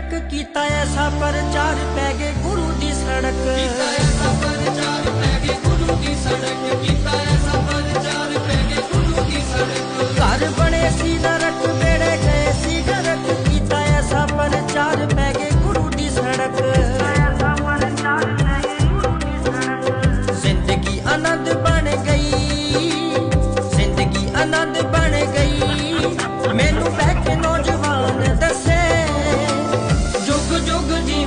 ਨਰਕ ਕੀਤਾ ਐਸਾ ਪ੍ਰਚਾਰ ਪੈ ਗਏ ਗੁਰੂ ਦੀ ਸੜਕ। ਕੀਤਾ ਐਸਾ ਪ੍ਰਚਾਰ ਪੈ ਗਏ ਗੁਰੂ ਦੀ ਸੜਕ ਕੀਤਾ ਐਸਾ ਪ੍ਰਚਾਰ ਪੈ ਗਏ ਗੁਰੂ ਦੀ ਸੜਕ। ਘਰ ਬਣੇ ਸੀ ਨਰਕ ਬੇੜੇ ਗਏ ਸੀ ਗਰਕ ਕੀਤਾ ਐਸਾ ਪ੍ਰਚਾਰ ਪੈ ਗਏ ਗੁਰੂ ਦੀ ਸੜਕ। ਜ਼ਿੰਦਗੀ ਆਨੰਦ ਬਣ ਗਈ ਜ਼ਿੰਦਗੀ ਆਨੰਦ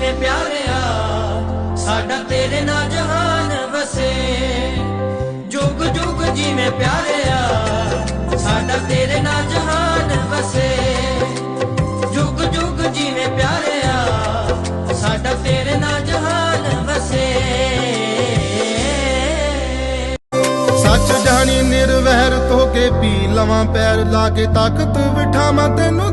ਜੁਗ ਪਿਆਰਿਆ? ਸਾਡਾ ਤੇਰੇ ਨਾਲ ਜਹਾਨ ਵਸੇ। ਜੁਗ ਜੁਗ ਜੀਵੇਂ ਪਿਆਰਿਆ, ਸਾਡਾ ਤੇਰੇ ਨਾਲ ਜਹਾਨ ਵਸੇ। ਜੁਗ ਜੁਗ ਜੀਵੇਂ ਪਿਆਰਿਆ, ਸਾਡਾ ਤੇਰੇ ਨਾਲ ਜਹਾਨ ਵਸੇ। ਸੱਚ ਜਾਣੀ ਨਿਰਵਹਿਰ ਧੋ ਕੇ ਪੀ ਲਵਾਂ ਪੈਰ ਲਾ ਕੇ ਤਾਕਤ ਬਿਠਾਵਾਂ ਤੈਨੂੰ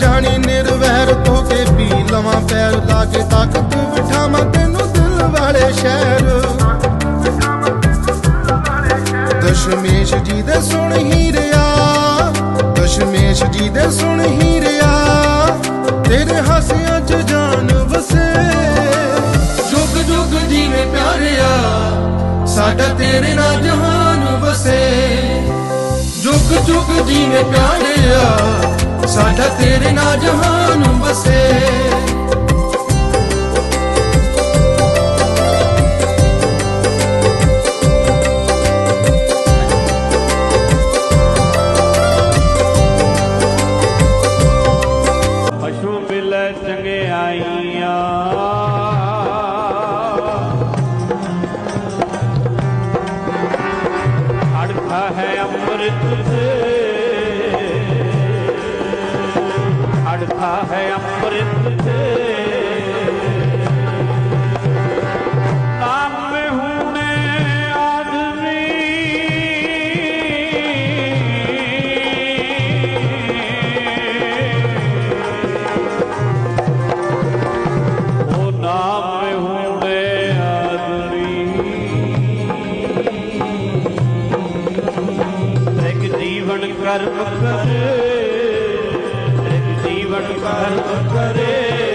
ਜਾਣੀ ਨਿਰਵਹਿਰ ਧੋ ਕੇ ਪੀ ਲਵਾਂ ਪੈਰ, ਲਾ ਕੇ ਤਾਕਤ ਬਿਠਾਵਾਂ ਤੈਨੂੰ ਦਿਲ ਵਾਲੇ ਸ਼ਹਿਰ। ਦਸ਼ਮੇਸ਼ ਜੀ ਦੇ ਸੁਣ ਹੀ ਰਿਆ ਦਸ਼ਮੇਸ਼ ਜੀ ਦੇ ਸੁਣ ਹੀ ਰਿਆ ਤੇਰੇ ਹਾਸਿਆਂ 'ਚ ਜਾਨ ਵਸੇ। ਜੁਗ ਜੁਗ ਜੀਵੇਂ ਪਿਆਰਿਆ, ਸਾਡਾ ਤੇਰੇ ਨਾਲ ਜਹਾਨ ਵਸੇ। ਜੁਗ ਜੁਗ ਜੀਵੇਂ ਪਿਆਰਿਆ ਸਾਡਾ ਤੇਰੇ ਨਾਲ ਜਹਾਨ ਵਸੇ। ਪਸ਼ੂ ਮਿਲੈ ਚੰਗਿਆਈਆਂ ਅੜਖਾ ਅੜਖਾ ਹੈ ਅੰਮ੍ਰਿਤ ਤੇ। ਨਾਮ ਵਟ ਕਰ ਕਰੇ।